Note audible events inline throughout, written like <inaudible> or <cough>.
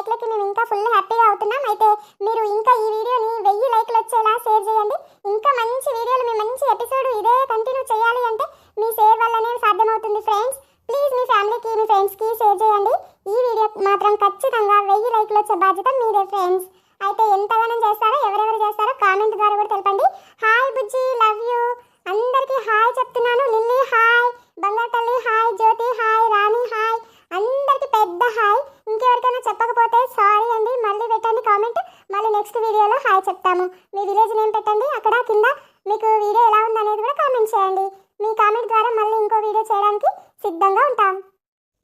లైక్లకి మేము ఇంకా ఫుల్ హ్యాపీగా అవుతున్నాం. అయితే మీరు ఇంకా ఈ వీడియోని వెయ్యి లైక్లు వచ్చేలా షేర్ చేయండి. ఇంకా మంచి వీడియోలు మీ మంచి ఎపిసోడ్ ఇదే కంటిన్యూ చేయాలి అంటే మీ షేర్ వల్లనే సాధ్యమవుతుంది ఫ్రెండ్స్ ప్లీజ్ మీ ఫ్యామిలీకి మీ ఫ్రెండ్స్కి షేర్ చేయండి. ఈ వీడియో మాత్రం ఖచ్చితంగా వెయ్యి లైక్లు వచ్చే బాధ్యత మీదే ఫ్రెండ్స్ అయితే ఎంతగానో చేస్తారో ఎవరెవరు చేస్తారో కామెంట్ ద్వారా కూడా తెలపండి హాయ్ బుజ్జి లవ్ యూ అందరికీ హాయ్ చెప్తున్నాను లిల్లీ హాయ్ బంగారు తల్లి hi Jyothi hi Rani hi అందరికి పెద్ద హాయ్ ఇంకెవరికైనా చెప్పకపోతే సారీ అండి మళ్ళీ పెట్టండి కామెంట్ మళ్ళీ నెక్స్ట్ వీడియోలో హాయ్ చెప్తాము మీ విలేజ్ నేమ్ పెట్టండి. అక్కడ కింద మీకు వీడియో ఎలా ఉందనేది కూడా కామెంట్ చేయండి. మీ కామెంట్ ద్వారా మళ్ళీ ఇంకో వీడియో చేయడానికి సిద్ధంగా ఉంటాం.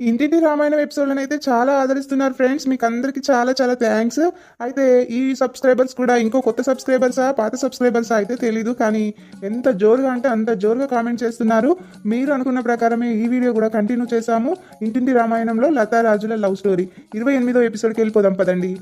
ఇంటింటి రామాయణం ఎపిసోడ్లను అయితే చాలా ఆదరిస్తున్నారు ఫ్రెండ్స్ మీకు అందరికీ చాలా చాలా థ్యాంక్స్ అయితే ఈ సబ్స్క్రైబర్స్ కూడా ఇంకో కొత్త సబ్స్క్రైబర్సా పాత సబ్స్క్రైబర్సా అయితే తెలీదు. కానీ ఎంత జోరుగా అంటే అంత జోరుగా కామెంట్ చేస్తున్నారు. మీరు అనుకున్న ప్రకారమే ఈ వీడియో కూడా కంటిన్యూ చేశాము. ఇంటింటి రామాయణంలో లతా రాజుల లవ్ స్టోరీ ఇరవై ఎనిమిదో ఎపిసోడ్కి వెళ్ళిపోదాం పదండి.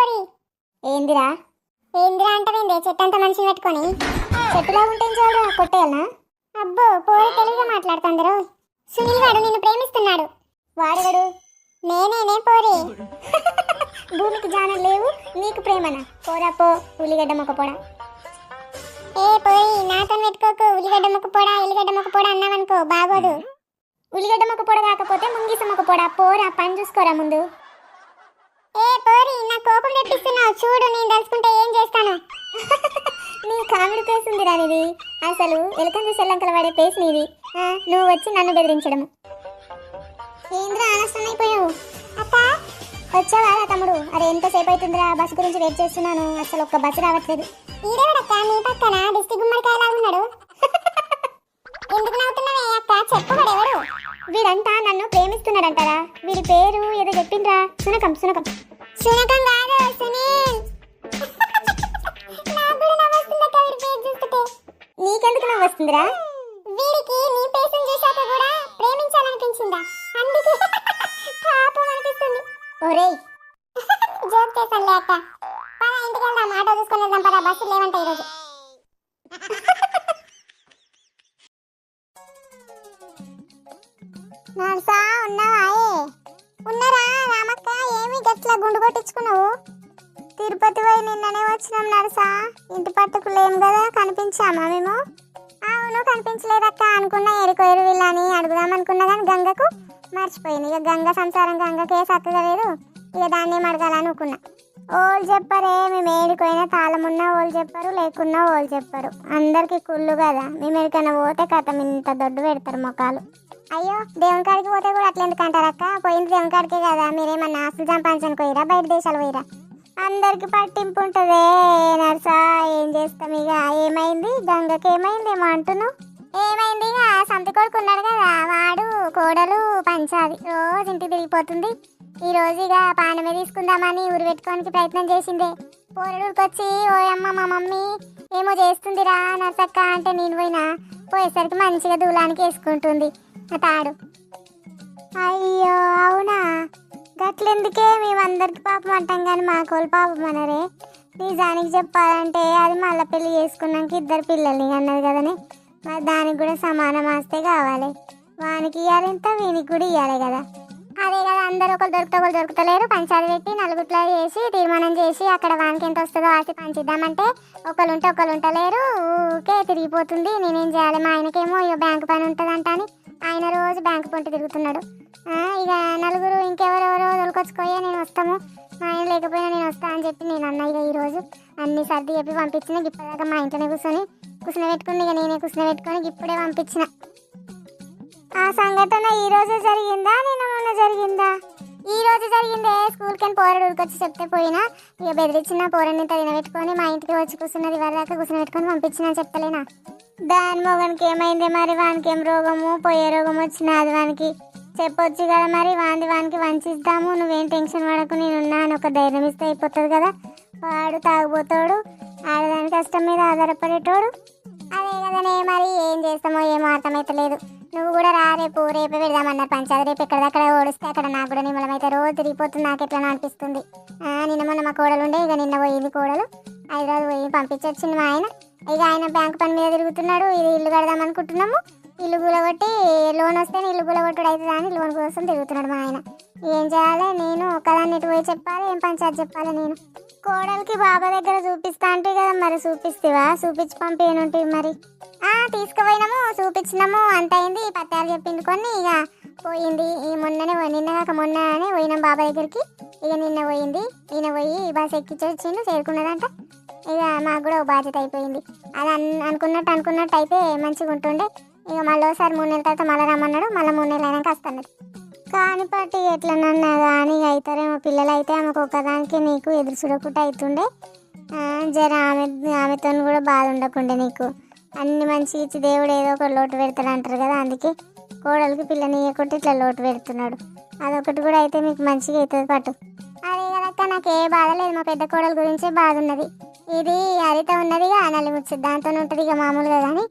పొరి. ఏందిరా? ఏందిరా అంటవేందే? చెట్టంత మనిషిని పెట్టుకొని. చెట్టులో ఉంటే చూడు కొట్టేయాలనా అబ్బో పోరి తెలుగుగా మాట్లాడుతుందరు. సునీల్ గారు నిన్ను ప్రేమిస్తున్నాడు. వాడుగడు నేనేనే పోరి. <laughs> భూమికి జానం లేవు నీకు ప్రేమనా? పోరా పో. ఉల్లిగడ్డ మొక్కపోడా ఏ పోయి నాతో పెట్టుకోకు. ఉల్లిగడ్డ మొక్కపోడా ఉల్లిగడ్డ మొక్క అన్నావనుకో బాగోదు. ఉల్లిగడ్డ మొక్కపొడ కాకపోతే ముంగిస మొక్కపోడా పోరా పని చూసుకోరా ముందు. ఏ పోరి నా కోపం తెప్పిస్తున్నావు. చూడు నేను తలుచుకుంటే ఏం చేస్తాను? <laughs> నీ కామెడీ ఫేస్ ఉందిరా నీది అసలు ఎలకంది సెల్లంకల వాడే ఫేస్ నీది. ఆ, నువ్వు వచ్చి నన్ను బెదిరించడం ఏంద్రా ఆలస్యం అయిపోయావు? అక్క వచ్చావా రా తమ్ముడు? అరే ఎంతసేపు అవుతుందిరా బస్సు గురించి వెయిట్ చేస్తున్నాను. అసలు ఒక్క బస్సు రావట్లేదు. ఈడేవాడక్క? నీ పక్కన దిష్టి గుమ్మడికాయలా ఉన్నాడు. <laughs> ఎందుకు నవ్వుతున్నావే అక్క చెప్పు వీడంతా నన్ను ప్రేమిస్తున్నాడంటారా? వీడి పేరు ఏదో సునకం సునకం సునకం కాదు సునీల్. వీడికి నీ పేసం చూశాక కూడా ప్రేమించాలనిపించిందా? అందుకే పాపం అనిపిస్తుంది. ఒరేయ్. జోక్ చేశానులే అక్క. పద ఇంటికి వెళ్దాం. ఆటో చూసుకొని వెళ్దాం. పద బస్సు లేవంట ఈరోజు. నర్సా ఉన్నావా? గుండు కొట్టించుకున్నావు తిరుపతి పోయి నిన్ననే వచ్చినాం నర్సా. ఇంటి పట్టుకు లేం కదా కనిపించామా మేము? అవును కనిపించలేదక్క. అనుకున్నా ఎరుకోయరు వీళ్ళని. అడుగుదాం అనుకున్నా కానీ గంగకు మర్చిపోయింది. ఇక గంగ సంసారం గంగకే సత్తలేదు ఇక దాన్ని ఏం అడగాలని అనుకున్నా ఓళ్ళు చెప్పరే మేము ఏడిపోయినా తాళం ఉన్నా ఓళ్ళు చెప్పరు లేకున్నా ఓళ్ళు చెప్పరు. అందరికీ కుళ్ళు కదా మేము ఎక్కడికైనా పోతే కథ ఇంత దొడ్డు పెడతారు మొక్కలు అయ్యో దేవుని కాడికి పోతే కూడా అట్లా ఎందుకు అంటారక్క పోయింది దేవుని కాడికే కదా మీరేమన్నా ఆస్తులు సంపాదించడానికి పోయిరా? బయట దేశాలు పోయిరా? అందరికి పట్టింపు ఉంటుందే నర్సా ఏం చేస్తాం ఇక? ఏమైంది? గంగకి ఏమైంది ఏమో అంటున్నావు? ఏమైంది ఇక? సంతి కొడుకు ఉన్నాడు కదా వాడు కోడలు పంచాది. రోజు ఇంటికి తిరిగిపోతుంది. ఈ రోజు ఇక పానమే తీసుకుందామని ఊరు పెట్టుకోనికి ప్రయత్నం చేసిందే. పోరడుకొచ్చి ఓ అమ్మ మా మమ్మీ ఏమో చేస్తుందిరా నర్సక్క? అంటే నేను పోయినా? పోయేసరికి మంచిగా దూలానికి వేసుకుంటుంది. ఆ అయ్యో అవునా? గట్లెందుకే మేమందరికి పాపం అంటాం కానీ మాకోళ్ళు పాపం అనరే. నిజానికి చెప్పాలంటే అది మళ్ళీ పెళ్ళి చేసుకున్నాక ఇద్దరు పిల్లల్ని అన్నది కదని. మరి దానికి కూడా సమానం ఆస్తే కావాలి. వానికి ఇవ్వాలి ఇంత వీనికి కూడా ఇవ్వాలి కదా. అదే కదా అందరూ ఒకరు దొరికితే ఒకరు దొరుకుతలేరు. పంచాయతీ పెట్టి నలుగుట్లో చేసి తీర్మానం చేసి అక్కడ వానికి ఎంత వస్తుందో ఆస్తి పంచిద్దామంటే ఒకరు ఉంటే ఒకరు ఉంటలేరు. ఊకే తిరిగిపోతుంది. నేనేం చేయాలి? మా ఆయనకేమో ఇక బ్యాంక్ పని ఉంటుంది అని ఆయన రోజు బ్యాంకు పంట తిరుగుతున్నాడు. ఇక నలుగురు ఇంకెవరెవరో దొరికొచ్చుకోయే నేను వస్తాము. మా ఆయన లేకపోయినా నేను వస్తా అని చెప్పి నేను అన్న ఇక ఈరోజు. అన్ని సర్ది చెప్పి పంపించిన ఇప్పటిదాకా మా ఇంట్లోనే కూర్చొని కూర్చుని పెట్టుకుని ఇక నేనే కూర్చుని పెట్టుకొని ఇప్పుడే పంపించిన. ఆ సంఘటన ఈరోజు జరిగిందా? నిన్న మొన్న జరిగిందా? ఈ రోజు జరిగిందే స్కూల్కి పోరడు ఉడికొచ్చి చెప్తే పోయినా. ఇక బెదిరించిన పోరని తినబెట్టుకొని మా ఇంటికి వచ్చి కూర్చున్నది వరదాకా కూర్చుని పెట్టుకొని పంపించిన చెప్తలేనా దాని మొగనికి ఏమైంది? మరి వానికి ఏం రోగము? పోయే రోగం వచ్చినది వానికి చెప్పొచ్చు కదా మరి. వాంది వానికి వంచిద్దాము. నువ్వేం టెన్షన్ పడకు నేనున్నా అని ఒక ధైర్యం ఇస్తే అయిపోతుంది కదా. వాడు తాగుపోతాడు ఆడదాని కష్టం మీద ఆధారపడేటోడు. అదే కదనే మరి ఏం చేస్తామో ఏమో అర్థమైతలేదు. నువ్వు కూడా రా రేపు రేపు పెడదామన్నారు పంచాయతీ. రేపు ఎక్కడ అక్కడ ఓడిస్తే అక్కడ నాకు కూడా నిమ్మలమైతే రోజు తిరిగిపోతుంది. నాకు ఎట్లా అనిపిస్తుంది నిన్న మొన్న మా కోడలు ఉండే ఇక నిన్న పోయింది కోడలు. హైదరాబాద్ పోయి పంపించొచ్చింది మా ఆయన. ఇక ఆయన బ్యాంక్ పని మీద తిరుగుతున్నాడు ఇది ఇల్లు కడదాం అనుకుంటున్నాము. ఇల్లు కూలగొట్టి లోన్ వస్తే ఇల్లు కూలగొట్టుడు అవుతుంది అని లోన్ కోసం తిరుగుతున్నాడు మా ఆయన. ఏం చేయాలి? నేను ఒకదాన్ని ఇటు పోయి చెప్పాలి ఏం పంచాయతీ చెప్పాలి నేను. కోడలికి బాబా దగ్గర చూపిస్తా అంటే కదా మరి చూపిస్తావా? చూపించి పంపేనుంటివి మరి. ఆ తీసుకుపోయినాము చూపించినాము అంత అయింది పత్తాలు చెప్పింది కొన్ని ఇక పోయింది. ఈ మొన్ననే నిన్న కాక మొన్ననే పోయినాం బాబా దగ్గరికి. ఇక నిన్న పోయింది ఈయన పోయి బస్ ఎక్కించి వచ్చిండు చేరుకున్నదంట. ఇక మాకు కూడా బాధ్యత అయిపోయింది. అది అన్ అనుకున్నట్టు అనుకున్నట్టు అయితే మంచిగా ఉంటుండే. ఇక మళ్ళీ ఒకసారి మూడు నెలల తర్వాత మళ్ళీ రమ్మన్నాడు. మళ్ళీ మూడు నెలలు అయినాక వస్తున్నాడు కానీ పట్టి ఎట్లనన్నా కానీ అవుతారేమో పిల్లలు అయితే ఆమెకు ఒక్కదానికి నీకు ఎదురు చూడకుండా అవుతుండే జర ఆమె ఆమెతో కూడా బాధ ఉండకుండే నీకు. అన్ని మంచిగా ఇచ్చి దేవుడు ఏదో ఒక లోటు పెడతాడు అంటారు కదా అందుకే కోడలికి పిల్లని ఇవ్వకుంటే ఇట్లా లోటు పెడుతున్నాడు. అదొకటి కూడా అయితే మీకు మంచిగా అవుతుంది పట్టు అదే కదా నాకు ఏ బాధ లేదు. మా పెద్ద కోడల గురించే బాధ ఉన్నది. ఇది హరిత ఉన్నది ఇక నల్లి ముచ్చదు దాంతో ఉంటుంది ఇక మామూలుగా కానీ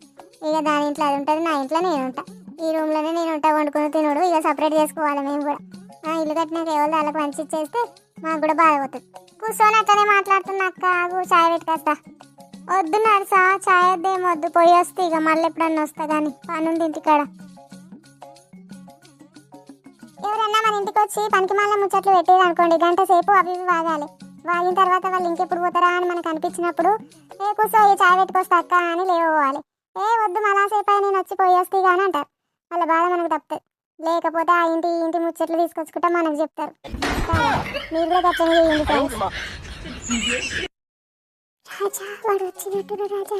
ఇక దాని ఇంట్లో అది ఉంటుంది నా ఇంట్లో నేను ఉంటా. ఈ రూమ్లోనే నేను ఉంటా వండుకుని తినడు ఇక సపరేట్ చేసుకోవాలి మేము కూడా. ఆ ఇల్లు కట్టినాక ఎవరు వాళ్ళకి మంచి ఇచ్చేస్తే మాకు కూడా బాధ అవుతుంది కూర్చొని అట్లనే మాట్లాడుతున్నా అక్క ఆగు చాయ్ పెట్టుకొస్తా వద్దు నడుసా చాయ్ వద్దేం వద్దు పోయి వస్తే ఇక మళ్ళీ ఎప్పుడన్నా వస్తా కానీ పనుంది ఇంటికాడ. ఎవరన్నా మన ఇంటికి వచ్చి పనికి మళ్ళీ ముచ్చట్లు పెట్టేది అనుకోండి గంట సేపు అవి ఇవి వాగాలి. వాగిన తర్వాత వాళ్ళు ఇంకెప్పుడు పోతారా అని మనకు అనిపించినప్పుడు ఏ కూర్చో ఈ చాయ్ పెట్టుకొస్తా అక్క అని లేవాలి ఏ వద్దు మలాసేపు నేను వచ్చి పోయి కానీ అంటారు. వాళ్ళ బాధ మనకు తప్పుతుంది. లేకపోతే ఆ ఇంటి ఇంటి ముచ్చట్లు తీసుకొచ్చుకుంటా మనకు చెప్తారు. మీరు కూడా గట్లనే చేయండి రాజా వాడు వచ్చినట్టుడు రాజా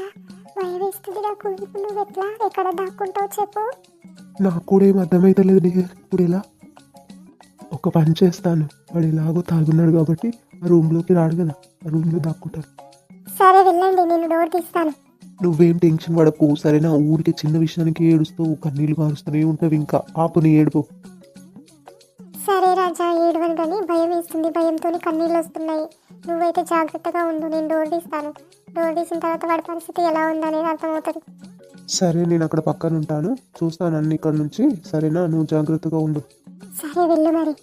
నువ్వు ఎట్లా ఎక్కడ దాక్కుంటావు చెప్పు. నాకు కూడా ఏం అర్థమైతలేదు ఇప్పుడు ఎలా? ఒక పని చేస్తాను. వాడు ఎలాగో తాగున్నాడు కాబట్టి రూమ్లోకి రాడు కదా రూమ్లో దాక్కుంటాను సరే వెళ్ళండి నేను డోర్ తీస్తాను. నువ్వేం టెన్షన్ పడకు సరేనా? ఊరికి చిన్న విషయానికి ఏడుస్తావు కన్నీళ్ళు కారుస్తూనే ఉంటావు ఇంకా. ఆపు నీ ఏడుపు. సరే రాజా ఏడవను కానీ భయం వేస్తుంది భయంతో కన్నీళ్ళు వస్తున్నాయి. నువ్వైతే జాగ్రత్తగా ఉండు నేను డోర్ తీస్తాను. డోర్ తీసిన తర్వాత వాడి పరిస్థితి ఎలా ఉందనేది అర్థమవుతుంది. సరే నేను అక్కడ పక్కన ఉంటాను చూస్తాను అన్ని ఇక్కడ నుంచి. సరేనా? నువ్వు జాగ్రత్తగా ఉండు. సరే వెళ్ళు మరి.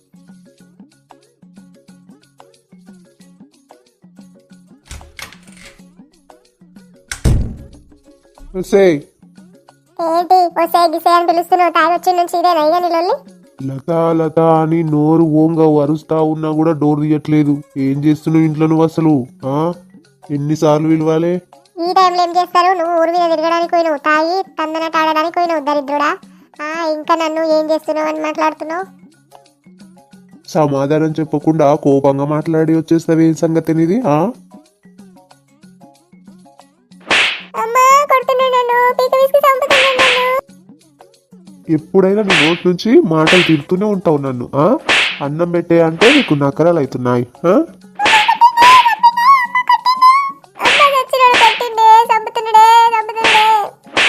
ఏంటి వస్తే గిసే అని పిలుస్తున్నావు తాగొచ్చి నుంచి లొల్లి? లత లత అని నోరు ఓంగా వరుస్తా ఉన్నా కూడా డోర్ తీయట్లేదు. ఏం చేస్తున్నావు ఇంట్లో నువ్వు అసలు ఆ? ఎన్నిసార్లు పిలవాలే? ఈ టైంలో ఏం చేస్తారు? నువ్వు ఊరి మీద తిరగడానికి పోయినావు తాగి తందనట ఆడడానికి పోయినావు దరిద్రుడా. ఆ, ఇంకా నన్ను ఏం చేస్తున్నావు అని మాట్లాడుతున్నావు? సమాధానం చెప్పకుండా కోపంగా మాట్లాడి వచ్చేస్తావు ఏం సంగతి ఇది ఆ? అమ్మా ఎప్పుడైనా నీ నోటి నుంచి మాటలు తిడుతూనే ఉంటావు నన్ను ఆ? అన్నం పెట్టే అంటే నీకు నకరాలు అవుతున్నాయి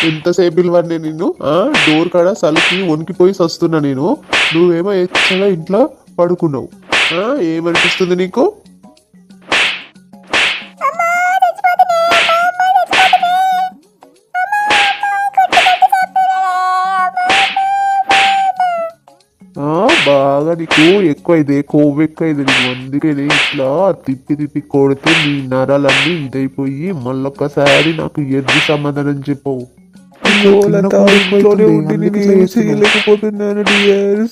ఎంతసేపు నేను నిన్ను ఆ? డోర్ కాడ సలికి వణికిపోయి సస్తున్నా నేను. నువ్వేమో ఎచ్చగా ఇంట్లో పడుకున్నావు ఆ? ఏమనిపిస్తుంది నీకు? బాగా నీకు ఎక్కువైంది కొవ్వు ఎక్కువైంది నీకు అందుకని ఇట్లా తిప్పి తిప్పి కొడితే నీ నరాలన్నీ ఇదైపోయి మళ్ళొక్కసారి నాకు ఎద్దు సమాధానం చెప్పవు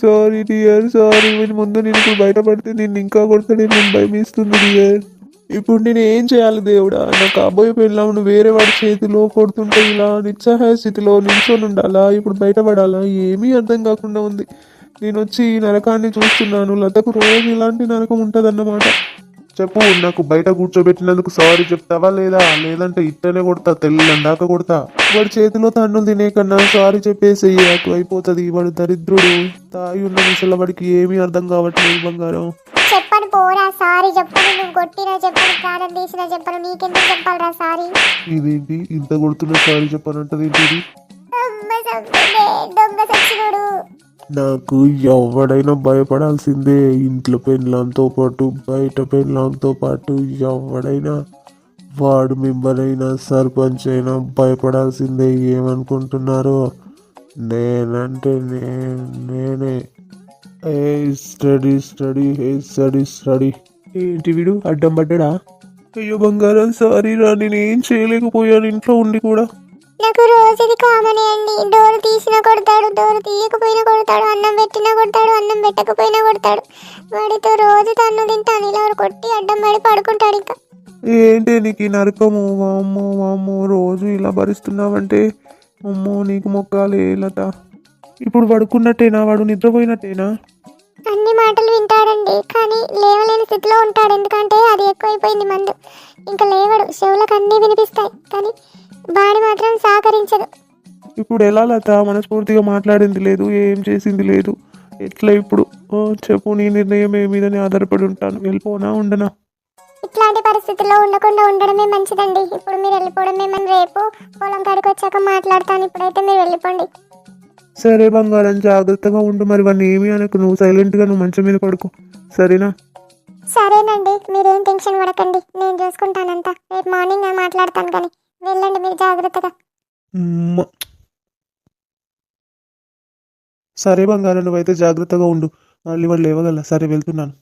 సారీ డియర్ సారీ ముందు నేను ఇప్పుడు బయటపడితే నేను ఇంకా కొడతాడే నేను భయమిస్తుంది డియర్ ఇప్పుడు నేను ఏం చేయాలి దేవుడా? నా కాబోయే పెళ్ళామును వేరే వాడి చేతిలో కొడుతుంటే ఇలా నిస్సహాయ స్థితిలో నిల్చొని ఉండాలా ఇప్పుడు బయటపడాలా ఏమీ అర్థం కాకుండా ఉంది. నేను వచ్చి ఈ నరకాన్ని చూస్తున్నాను. లతకు రోజు ఇలాంటి నరకం ఉంటదన్నమాట. చెప్పు నాకు బయట కూర్చోబెట్టినందుకు సారీ చెప్తావా లేదా? లేదంటే ఇట్టనే కొడతా తెల్లని దాకా కొడతా. వాడి చేతిలో తన్నులు తినే కన్నా సారీ చెప్పేసి అటు అయిపోతుంది. వాడు దరిద్రుడు. తాగి ఉన్న విషయంలో వాడికి ఏమీ అర్థం కావట్లేదు బంగారం. చెప్పను పోరా సారీ చెప్పను. నువ్వు కొట్టినా చెప్పను ప్రాణం తీసినా చెప్పను. నీకెందుకు చెప్పాలరా సారీ ఇదేంటి? ఇంత కొడుతున్న సారీ చెప్పనంటది చంపుతుండే దొంగ సచ్చినోడు. నాకు ఎవడైనా భయపడాల్సిందే. ఇంట్లో పెళ్ళంతో పాటు బయట పెళ్ళంతో పాటు ఎవడైనా వార్డు మెంబర్ అయినా సర్పంచ్ అయినా భయపడాల్సిందే. ఏమనుకుంటున్నారో? నేనంటే నే నేనే. A study study a study study. ఏంటి వీడు? అడ్డం పడ్డా అయ్యో బంగారం సారీ రా నేను ఏం చేయలేకపోయాను. ఇంట్లో ఉండి కూడా. నాకు రోజు ఇది కామనే అండి. డోర్ తీసినా కొడతాడు డోర్ తీయకపోయినా కొడతాడు అన్నం పెట్టినా కొడతాడు అన్నం పెట్టకపోయినా కొడతాడు. వాడితో రోజు తన్ను తింటాను ఇలా కొట్టి అడ్డం పడి పడుకుంటాడు ఇంకా. ఏంటి నీకు నరకము? వామ్మో వామ్మో రోజు ఇలా భరిస్తున్నావంటే? అమ్మో నీకు మొక్కాలే లత. ఇప్పుడు పడుకున్నట్టేనా? వాడు నిద్రపోయినట్టేనా? అన్ని మాటలు వింటాడండి కానీ లేవలేని స్థితిలో ఉంటాడు. ఎందుకంటే అది ఎక్కువైపోయింది మందు. ఇంకా లేవడు చెవులకు అన్నీ వినిపిస్తాయి. కానీ బాడీ మాత్రం సహకరించదు ఇప్పుడు ఎలా లత? మనస్ఫూర్తిగా మాట్లాడింది లేదు ఏం చేసింది లేదు. ఎట్లా ఇప్పుడు? ఓ, చెప్పు నీ నిర్ణయం ఏ మీదనే ఆధారపడి ఉంటాను. వెళ్ళిపోనా ఉండనా? ఇట్లాంటి పరిస్థితుల్లో ఉండకుండా ఉండడమే మంచిదండి. ఇప్పుడు మీరు వెళ్ళిపోవడమే మనం రేపు పొలం కాడికి వచ్చాక మాట్లాడతాను. ఇప్పుడైతే మీరు వెళ్ళిపోండి. సరే బంగారం జాగ్రత్తగా ఉండు. మరి వాడిని ఏమీ అనకు. నువ్వు సైలెంట్గా నువ్వు మంచం మీద పడుకో. సరేనా? సరేనండి. మీరేం టెన్షన్ పడకండి. నేను చూసుకుంటానంతా. రేపు మార్నింగ్ నేను మాట్లాడతాను కానీ. వెళ్ళండి మీరు జాగ్రత్తగా. సరే బంగారం నువ్వైతే జాగ్రత్తగా ఉండు. మళ్ళీ వాళ్ళు లేవగల. సరే వెళ్తున్నాను.